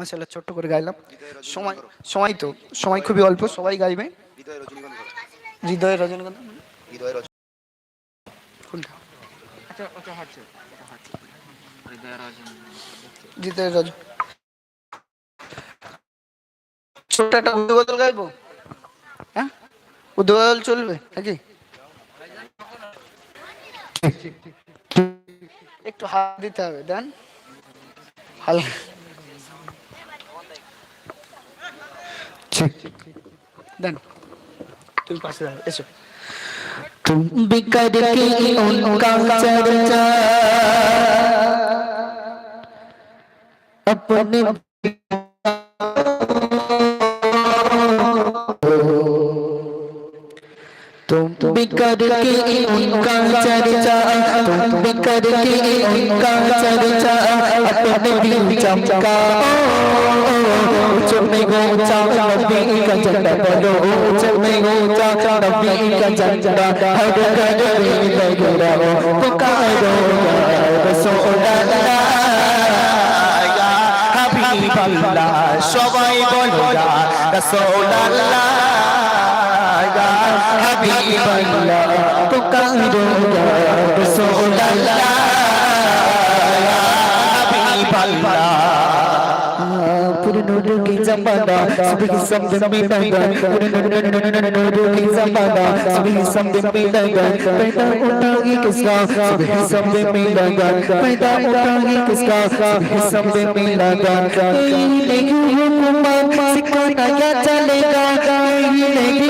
মাশাআল্লাহ ছোট্ট করে গাইলাম। সময় সময় তো সময় খুবই অল্প সবাই গাইবে। হৃদয় রজনীগন্ধা। কোনটা হৃদয় রজ ছোট্ট একটা উদ্যোগ বদল গাইবো? হ্যাঁ? উদ্যোগ বদল চলবে নাকি? একটু হাত দিতে হবে দেন। হালকা দেন তুমি পাশে দাঁড়াও এসো तुम बिकर के उनका चर्चा अपने तुम बिकर के उनका चर्चा तुम बिकर के उनका चर्चा अपने दिल चमका चुमे गोचा नबी का झंडा बोलो चुमे गोचा नबी का झंडा हर घर में लहराओ पुकारो या रसूल अल्लाह या हबीब अल्लाह সবাই বলো ইয়া گا حبیب اللہ کو کرو گا رسول اللہ یا حبیب اللہ پورے نور کی زمانہ سبھی سمجھ میں لگا پورے نور کی زمانہ سبھی سمجھ میں لگا پیدا ہوتا ہی کس کا سبھی سمجھ میں لگا پیدا ہوتا ہی کس کا سبھی سمجھ میں لگا کوئی نہیں حکومت سکھانا کیا چلے گا کوئی نہیں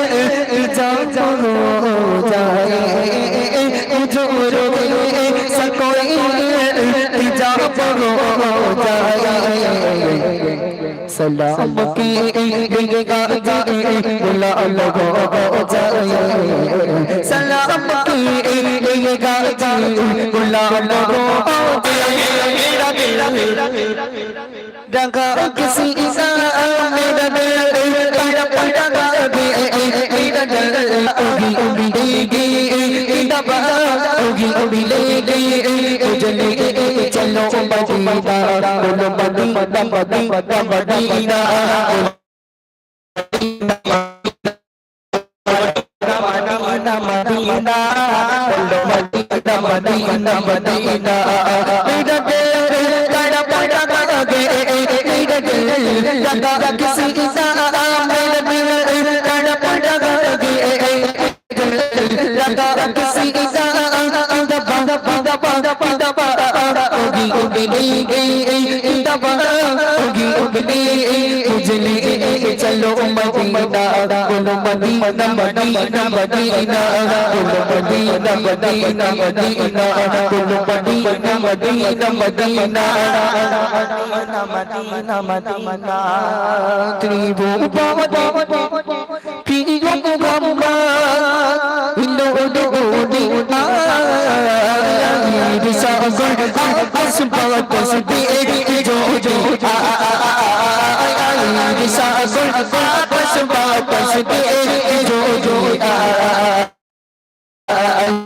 जान हो जाए उठो रो गए सकोई जान हो जाए सलाम की गंगा जाए बुला लगो जाए सलाम की गंगा जाए बुला लगो रंगा किसी सा मेरा दिल तेरा पड़ा दे मेरा दिल उगी उगी देगी दबा उगी उगी लेगी उजले चलो मदीना बोलो Medina Medina Medina Medina Medina बोलो मदीना मदीना मदीना मेरा दिल तेरा पड़ा गे मेरा दिल लगा किसी चलो मदीना बोलो मदीना मदीना मदीना बोलो मदीना मदीना मदीना बोलो Medina Medina Medina Medina Medina त्रिभुवन प्रिय गंगा दिशा गुण बस बहुत बस भी जो जो आ दिशा गुण बस बहुत बस भी जो जो आ जो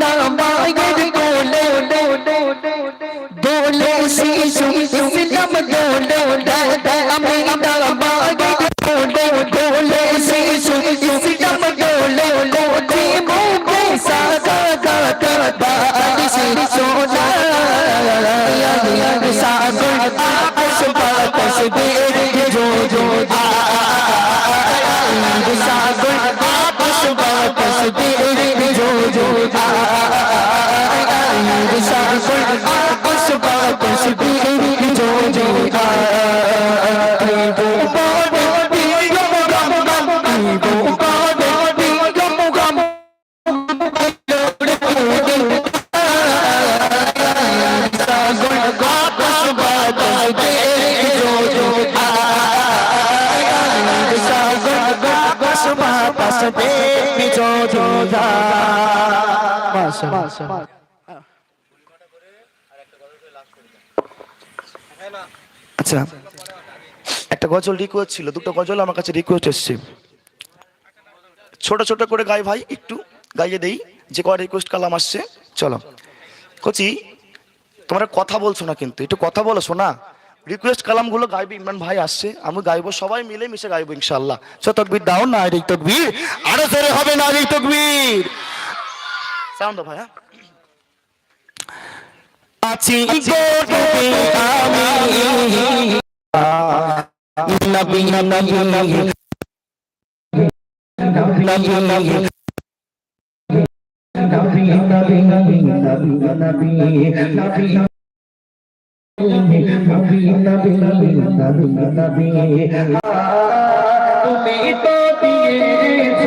না মায়ের কোলে দোলে শিশু ইসলাম দোলে আমি না মায়ের কোলে দোলে শিশু ইসলাম দোলে কোটি মুখে সাদা গাতা বালিশ আচ্ছা একটা গজল রিকোয়েস্ট ছিল, দুটো গজল আমার কাছে রিকোয়েস্ট এসছে। ছোট ছোট করে গাই ভাই, একটু গাইয়ে দেই, যে কয় রিকোয়েস্ট কালাম আসছে, চলো। কচি, তোমরা কথা বলছো না কিন্তু, একটু কথা বলো শোনা। রিকোয়েস্ট কালামগুলো গাইবে, ইমরান ভাই আসছে, আমি গাইবো, সবাই মিলে মিশে গাইবো ইনশাল্লাহ চ, তকবির, দাও না রে তকবির। আরও জোরে হবে না রে তকবির। সাউন্ড ভাই হ্যাঁ। আছি গোটে আমি নবী নবী নবী নবী নবী তুমি তো দিয়েছ।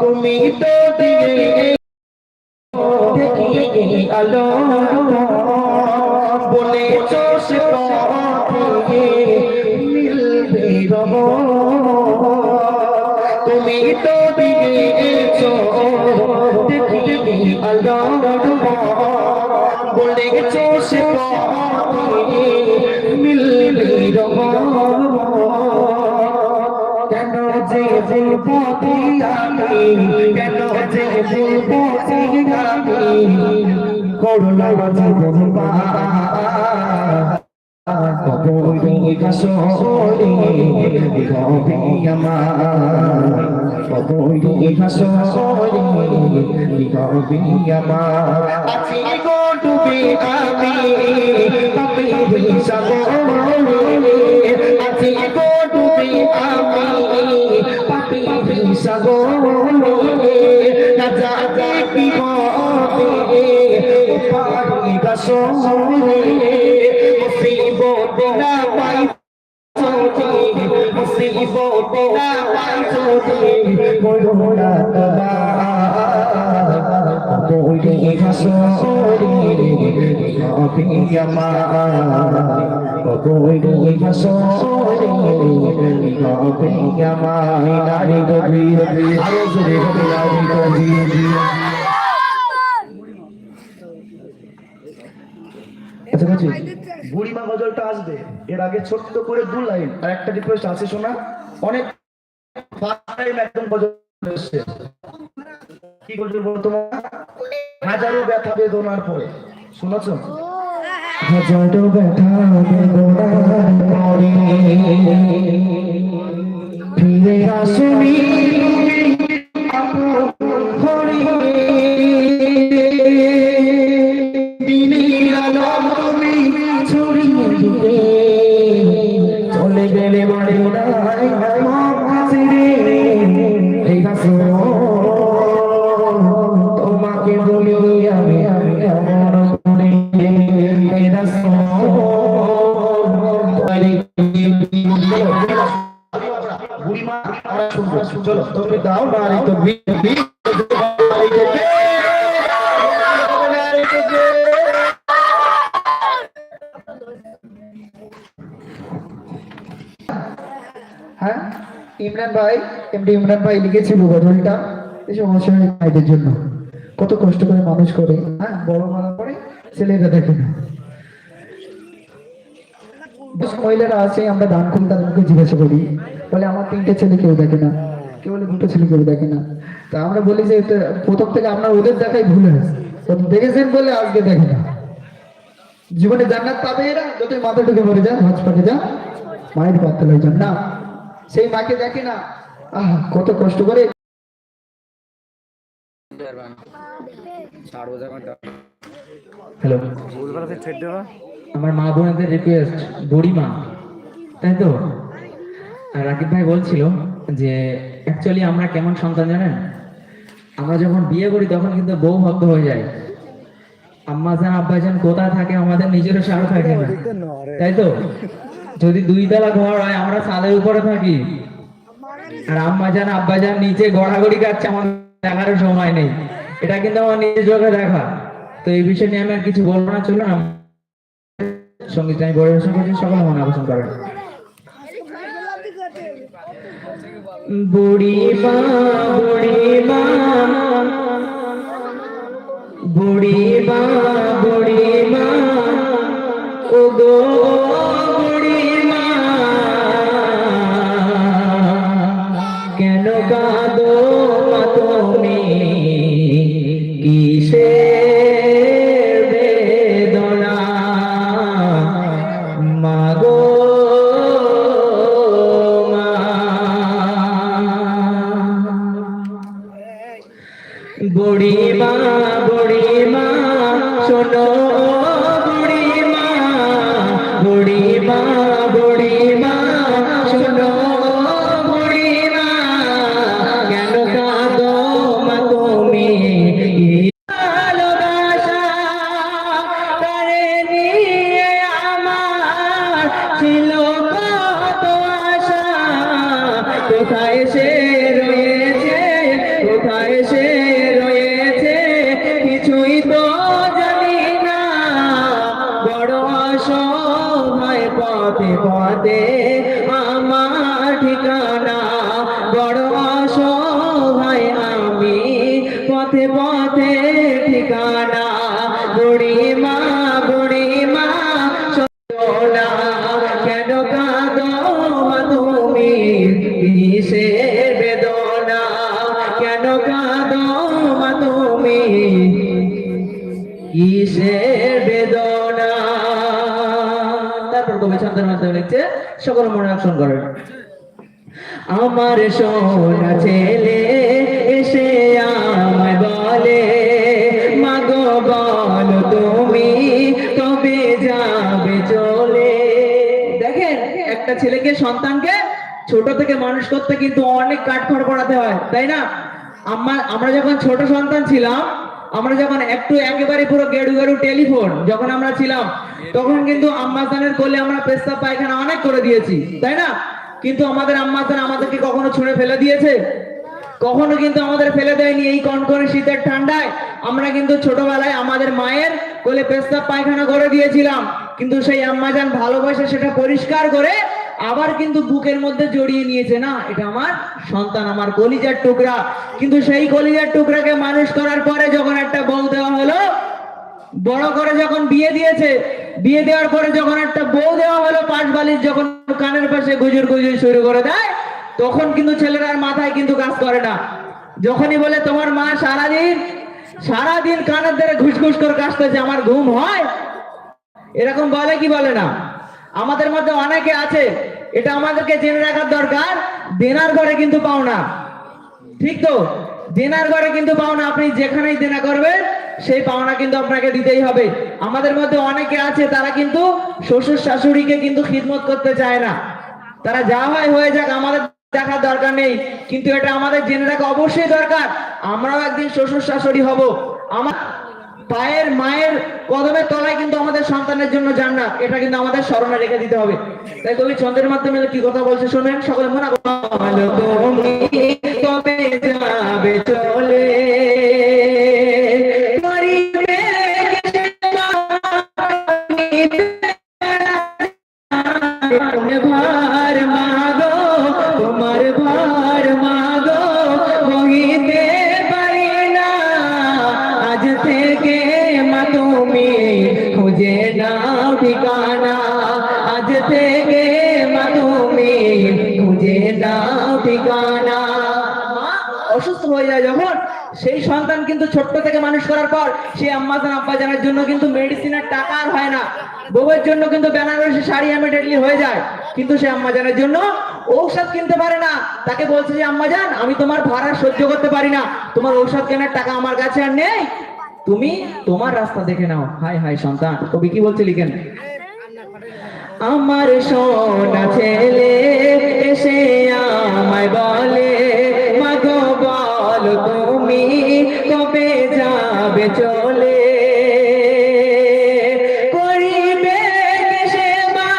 তুমি তো দিয়ে আলো কেন যে বলব আমি কেন যে বলব আমি করুণা জীবন কবই আমার কবই আমার ডুবে আমি পাপি সাগরে আছি গো ডুবে আমি পাপি সাগরে না যাতে কি হবে পারি গাছরে বুড়িমা গজলটা আসবে। এর আগে ছোট্ট করে দু লাইন। আর একটা রিকোয়েস্ট আছে, শোনা? অনেক একদম গজল এসছে। কি গজল বলো তোমার? হাজারো ব্যথা বেদনার পরে। শুনেছো? হাজারো ব্যথা বেদনার পরে ফিরে আসুনি। হ্যাঁ ইমরান ভাই, এমডি ইমরান ভাই লিখেছিল গজলটা এসব অসহায় ভাইদের জন্য। কত কষ্ট করে মানুষ করে হ্যাঁ? বড় মারা করে ছেলেরা দেখে না। মহিলারা আছে, আমরা দান করি তাদেরকে জিজ্ঞাসা করি। বলে, আমার তিনটে ছেলে কেউ দেখে না। কেউ বলে দুটো ছেলে কেউ দেখে না। তা আমরা বলি যে এটা প্রথম থেকে আপনার ওদের দেখাই ভুল হয়েছে। দেখেছেন বলে আজকে দেখে না। জীবনে জান্নাত পাবে এরা যতই মাথা ঢুকে মরে যা হজ পাকে যা মায়ের পাত্র হয়ে যান। না সেই মাকে দেখে না। আহ কত কষ্ট করে। হ্যালো। আমার মা বোনদের রিকোয়েস্ট বুড়ি মা তাই তো? রাকিব ভাই বলছিল যে অ্যাকচুয়ালি আমরা কেমন সন্তান জানেন? আমরা যখন বিয়ে করি তখন কিন্তু বউ ভক্ত হয়ে যায়। আম্মা জান, আব্বা জান কোথায় থাকে আমাদের নিজেরও সার থাকে না। তাই তো? যদি দুই তলা ঘর হয়, আমরা ছাদের উপরে থাকি। আর আম্মা জান, আব্বা জান নিচে গড়াগড়ি কাটছে আমার দেখার সময় নেই। এটা কিন্তু আমার নিজের চোখে দেখা। তো এই বিষয় নিয়ে আমি আর কিছু বলব না, চলুন সংগীত আমি পরিবেশন করছি সকলে মনে আকর্ষণ করেন। বুড়ি মা বুড়ি মা। বুড়ি মা বুড়ি মা। ও গো আমার সোনা ছেলে এসে আমায় বলে, মাগো, বল তুমি কবে যাবে চলে? দেখেন, একটা ছেলেকে, সন্তানকে ছোট থেকে মানুষ করতে কিন্তু অনেক কাঠখড় করাতে হয়, তাই না? আমার আমরা যখন ছোট সন্তান ছিলাম, আমরা যখন একটু একেবারে পুরো গেড়ু গেড়ু টেলিফোন যখন আমরা ছিলাম, তখন কিন্তু আম্মাজানের কোলে আমরা পেশাব পায়খানা অনেক করে দিয়েছি, তাই না? কিন্তু আমাদের আম্মাজান আমাদেরকে কখনো ছুঁড়ে ফেলে দিয়েছে? কখনো কিন্তু আমাদের ফেলে দেয়নি এই কনকনে শীতের ঠান্ডায়। আমরা কিন্তু ছোটবেলায় আমাদের মায়ের কোলে পেশাব পায়খানা করে দিয়েছিলাম। কিন্তু সেই আম্মাজান ভালোবাসে সেটা পরিষ্কার করে আবার কিন্তু বুকের মধ্যে জড়িয়ে নিয়েছে। না, এটা আমার সন্তান, আমার কলিজার টুকরা। কিন্তু সেই কলিজার টুকরাকে মানুষ করার পরে যখন একটা বউ দেওয়া হলো, বড় করে যখন বিয়ে দিয়েছে বিয়ে দেওয়ার পরে যখন একটা বউ দেওয়া হলো পাশ বালিশ, যখন কানের পাশে গুজুর গুজুর শুরু করে দেয়, তখন কিন্তু ছেলেরার মাথায় কিন্তু কাজ করে না। যখনই বলে, তোমার মা সারাদিন সারাদিন কানের ধরে ঘুষঘুষ করে কাশতেছে, আমার ঘুম হয়? এরকম বলে কি বলে না? আমাদের মধ্যে অনেকে আছে, এটা আমাদেরকে জেনে রাখার দরকার, দেনার ঘরে কিন্তু পাও না। ঠিক তো? দেনার ঘরে কিন্তু পাওনা আপনি যেখানেই দেনা করবেন সেই পাওনা কিন্তু আপনাকে দিতেই হবে। আমাদের মধ্যে অনেকে আছে, তারা কিন্তু শ্বশুর শাশুড়িকে কিন্তু খিদমত করতে চায় না। তারা যা হয় হয়ে যাক, আমাদের দেখার দরকার নেই। কিন্তু এটা আমাদের জেনে রাখা অবশ্যই দরকার। আমরাও একদিন শ্বশুর শাশুড়ি হব। আমার পায়ের, মায়ের কদমের তলায় কিন্তু আমাদের সন্তানের জন্য জান্নাত। এটা কিন্তু আমাদের স্মরণে রেখে দিতে হবে। তাই কবি ছন্দের মাধ্যমে কি কথা বলছে শোনেন? সকলে মনে ভালো তুমি কবে যাবে চলে। অসুস্থ হয়ে যায় যখন, সেই সন্তান কিন্তু ছোট্ট থেকে মানুষ করার পর, সেই আম্মাজান, আব্বাজানের জন্য কিন্তু মেডিসিনের টাকা আর হয় না। বউয়ের জন্য কিন্তু বেনারসি শাড়ি ইমিডিয়েটলি হয়ে যায়। কিন্তু সে আম্মাজানের জন্য ঔষধ কিনতে পারে না। তাকে বলছে যে, আম্মাজান, আমি তোমার ভাড়া সহ্য করতে পারি না। তোমার ঔষধ কেনার টাকা আমার কাছে আর নেই। তুমি তোমার রাস্তা দেখে নাও। হাই হাই, সন্তান। কবি কি বলছে লিখেন? আমার সোনা ছেলে এসে আমায় বলে চলে। করিবে সেবা?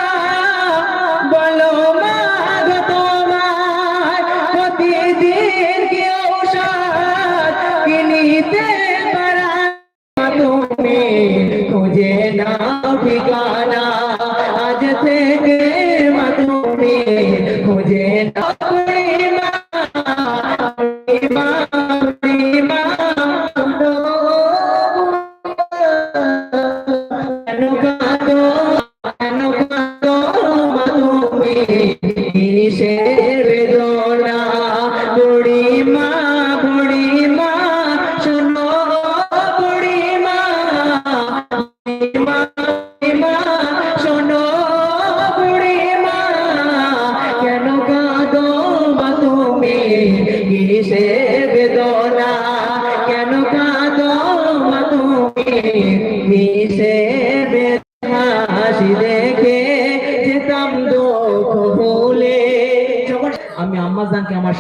বলো মাগো তোমার, প্রতিদিন কি ঔষধ কিনিতে পারা? তুমি খুঁজে নাও ঠিকানা, আজ থেকে মা, তুমি খুঁজে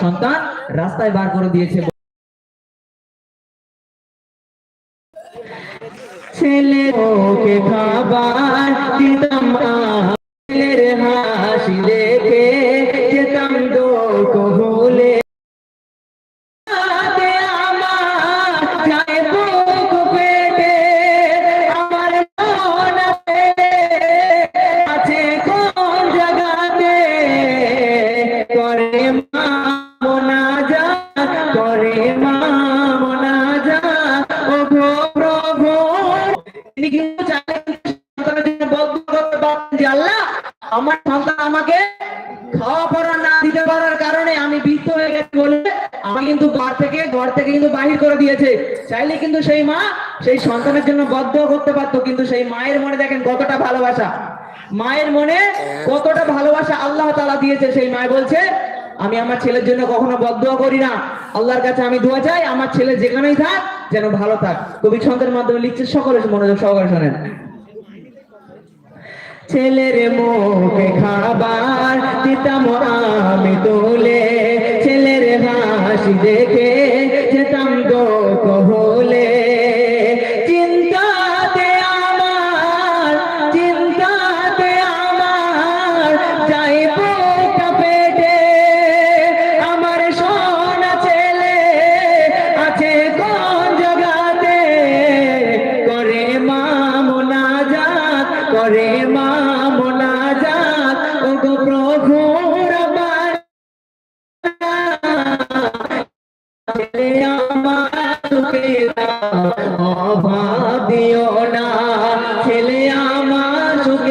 সন্তান রাস্তায় বার করে দিয়েছে। ছেলে খাবার দিতাম ছেলের হাত। সেই সন্তানের জন্য বদ্ধ করতে পারতো, কিন্তু সেই মায়ের মনে দেখেন কতটা ভালোবাসা। মায়ের মনে কতটা ভালোবাসা আল্লাহ তালা দিয়েছে। সেই মায় বলছে, আমি আমার ছেলের জন্য কখনো বদ্ধ করি না। আল্লাহর কাছে আমি ধোয়া চাই, আমার ছেলে যেখানেই থাক, যেন ভালো থাক। কবি ছন্দের মাধ্যমে লিখছে, সকলে মনোযোগ সহকারে শোনেন। ছেলের মুখে খাবার দিতাম আমি তোলে, ছেলের হাসি দেখে যেতাম গো কহলে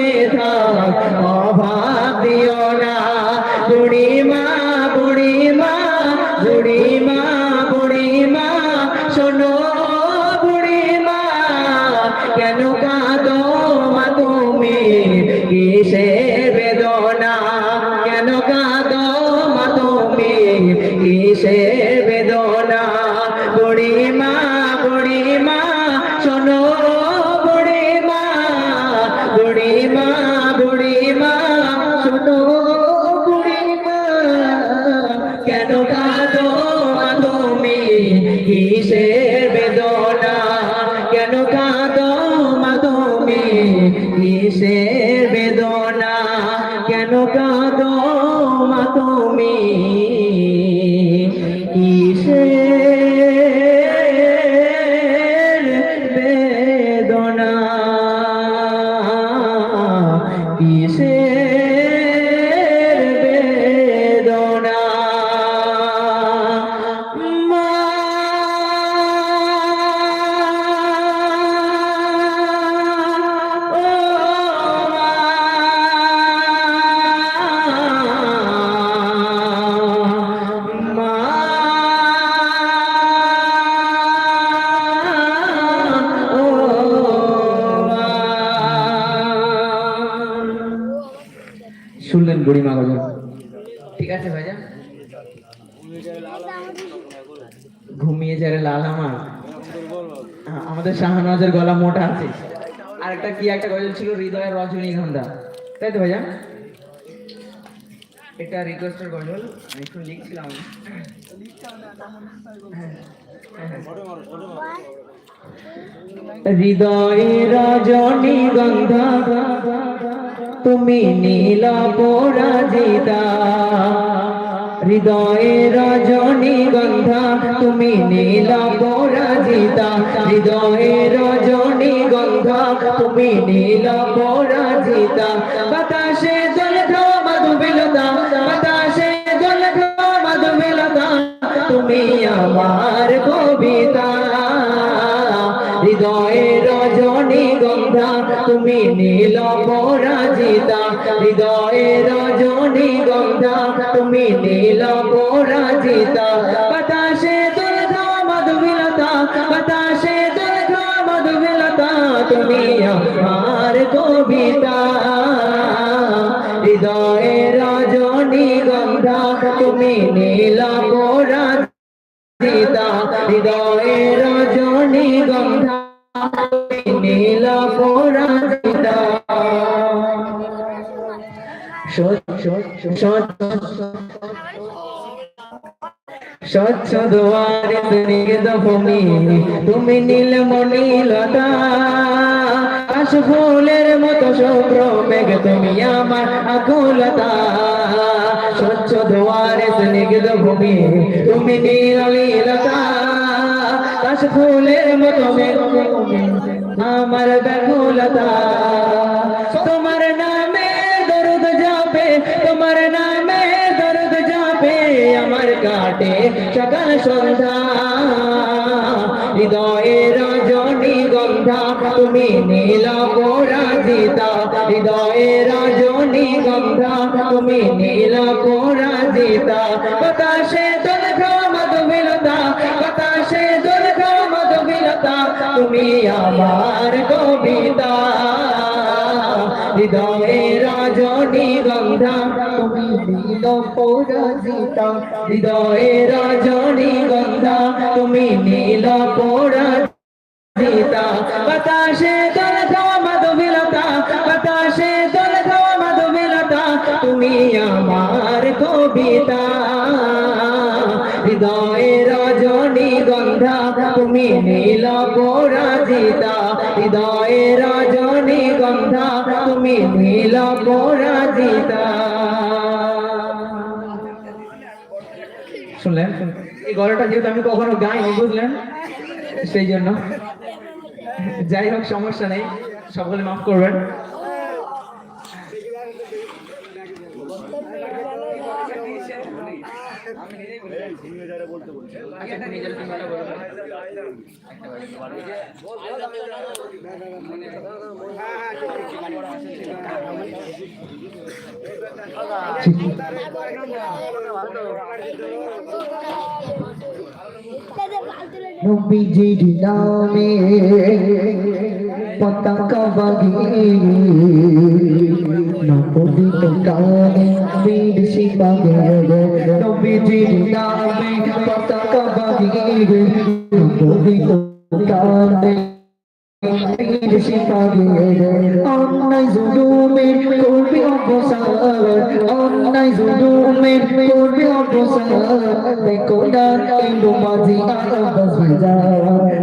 মেধা রিকোয়েস্টের গজল আমি একটু লিখছিলাম। হৃদয়ে রজনী গন্ধা, তুমি নীল পরাজিতা। হৃদয়ে রজনী গন্ধা, তুমি নীল পরাজিতা। হৃদয়ে রজনী গন্ধা, তুমি নীল পরাজিতা। বাতাসে লতা। তুমি আমার কবিতা। হৃদয়ে রজনী গন্ধা, তুমি নীল পরাজিতা। হৃদয়ে রজনী গন্ধা, তুমি নীল পরাজিতা। বাতাসে তুমি আমার তুমি নীল পরাজিতা হৃদয়ে রজনী গন্ধা। তুমি নীল পরাজিতা স্বচ্ছ দুয়ারে স্নিগ্ধ ভূমি তুমি নীলমণিলতা আশ ফুলের মতো শুভ্র মেঘ তুমি আমার আকুলতা স্বচ্ছ দুয়ারে স্নিগ্ধ ভূমি, তুমি নীললীলতা আশ ফুলের মতো আমার ব্যাকুলতা। তোমার নামে দরুদ যাবে তোমার নামে দরুদ যাবে আমার কাটে সকাল সন্ধ্যা। হৃদয়ে রজনী গন্ধা, তুমি নীল পরাজিতা হৃদয়ে রজনী গন্ধা তুমি নীল পরাজিতা বাতাসে দুর্গা মধুমিলতা, বাতাসে দুর্গা মধুমিলতা, তুমি আমার কবিতা। হৃদয়ে রজনী গন্ধা তুমি নীল পরাজিতা হৃদয়ে রজনী গন্ধা তুমি নীল পরাজিতা নীল পরাজিতা শুনলেন? এই গলাটা যেহেতু আমি কখনো গাইনি, বুঝলেন? সেই জন্য। যাই হোক, সমস্যা নেই। সকলে মাফ করবেন। নবীজির নামে পতাকা বাগিয়ে নবদিত কানে বীর সিপাহে নবীজির নামে পতাকা বাগিয়ে অন্যায় জুলুমের করবে অবসান অন্যায় জুলুমের করবে অবসান দেখো না ইন্দু মাঝি আব্বাস ভাইজান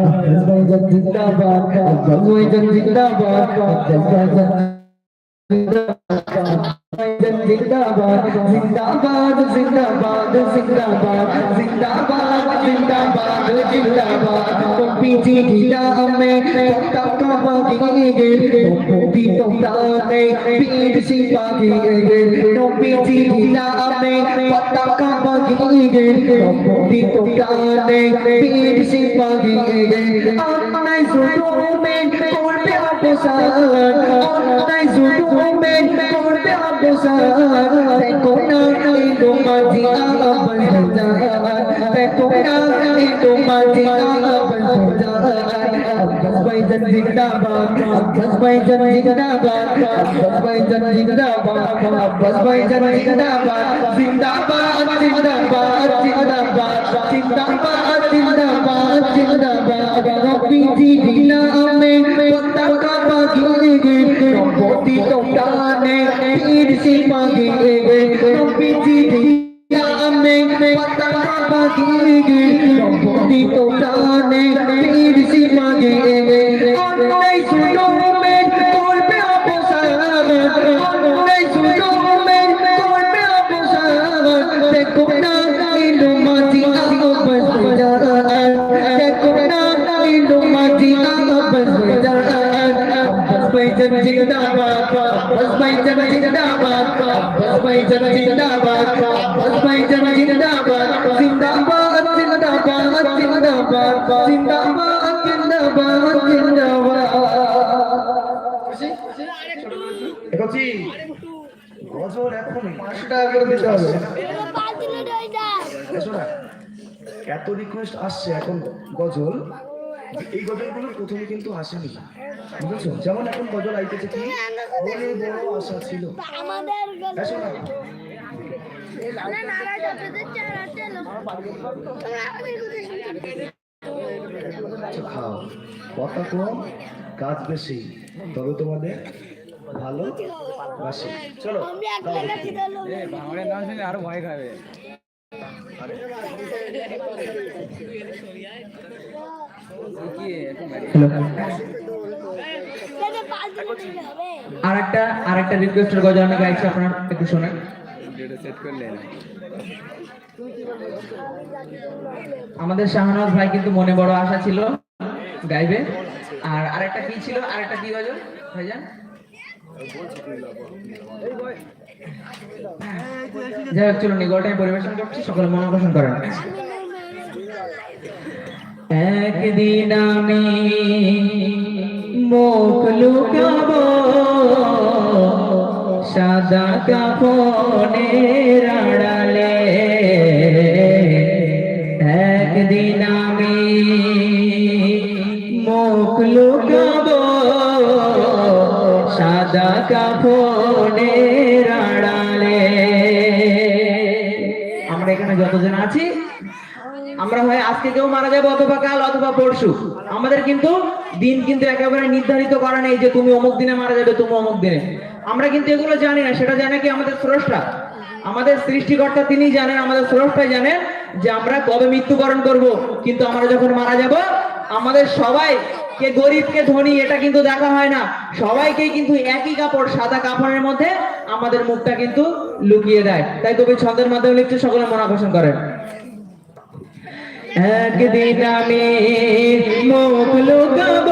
আব্বাস ভাইজান জিন্দাবাদ আব্বাস ভাইজান জিন্দাবাদ আব্বাস ভাইজান জিন্দাবাদ জিন্দাবাদ জিন্দাবাদ জিন্দাবাদ জিন্দাবাদ জিন্দাবাদ জিন্দাবাদ কম্পিটি গিলা মে পতাকা বাগিয়ে গে কম্পি তো প্রাণে বীর সিপাহি গে কম্পিটি গিলা মে পতাকা বাগিয়ে গে কম্পি তো প্রাণে বীর সিপাহি গে অন্যায় জুলুমে করবে অপসান অন্যায় জুলুমে করবে অপসান দেখো না ইন্দু মাঝি আব্বাস ভাইজান দেখো না ইন্দু মাঝি আব্বাস ভাইজান আব্বাস ভাইজান জিন্দাবাদ আব্বাস ভাইজান জিন্দাবাদ আব্বাস ভাইজান জিন্দাবাদ আব্বাস ভাইজান জিন্দাবাদ জিন্দাবাদ জিন্দাবাদ জিন্দাবাদ জিন্দাবাদ জিন্দাবাদ জিন্দাবাদ রব্বিজি দিনা আমে পতাকা বাগিয়ে গে রব্বতি তোটানে পীর সিপাহিয়ে গে রব্বতি তোটানে পীর সিপাহিয়ে গে অন্যায় জিন্দাবাদ আব্বাস ভাই জন জিন্দাবাদ আব্বাস ভাই জন জিন্দাবাদ আব্বাস ভাই জন জিন্দাবাদ এত রিকোয়েস্ট আসছে এখন গজল এই গজলগুলো প্রথমে কিন্তু আসেনি বুঝেছ? যেমন এখন গজল আইতেছে কি? মনে বড় আশা ছিল। না আচ্ছা, খাও। কথা কম কাজ বেশি। তবে তোমাদের ভালো বাসি। চলো টাকা দিতে লোক সেটা পাঁচ দিনে দিতে হবে আর একটা আর একটা রিকোয়েস্টের গজল আমি গাইছি, আপনারা একটু শোনেন। আমাদের শাহনওয়াজ ভাই কিন্তু মনে বড় আশা ছিল গাইবে। আর আরেকটা কি ছিল? আরেকটা কি গজল? ভাইজান? যাই হোক, চলুন এই গল্পটা পরিবেশন করছি, সকলে মন আকর্ষণ করেন। একদিন আমি মুখ লুকাবো, সাদা কাপনের আড়ালে। একদিন আমি মুখ লুকাবো, সাদা কাপনের আড়ালে। আমরা এখানে যতজন আছি আমরা হয় আজকে কেউ মারা যাব অথবা কাল অথবা পরশু। আমাদের কিন্তু দিন কিন্তু একেবারে নির্ধারিত করা নেই যে তুমি অমুক দিনে মারা যাবে, তুমি অমুক দিনে। আমরা কিন্তু এগুলো জানি না, সেটা জানে কি আমাদের স্রষ্টা? আমাদের সৃষ্টিকর্তা তিনি জানেন, আমাদের স্রষ্টাই জানেন যে আমরা কবে মৃত্যুবরণ করব। কিন্তু আমরা যখন মারা যাব, আমাদের সবাই কে গরিব, কে ধনী, এটা কিন্তু দেখা হয় না। সবাইকেই কিন্তু একই কাপড় সাদা কাপড়ের মধ্যে আমাদের মুখটা কিন্তু লুকিয়ে দেয়। তাই কবি ছন্দের মাধ্যমে লিখতে সকলে মন আকর্ষণ করেন। একদিন আমি মুখ লুকাবো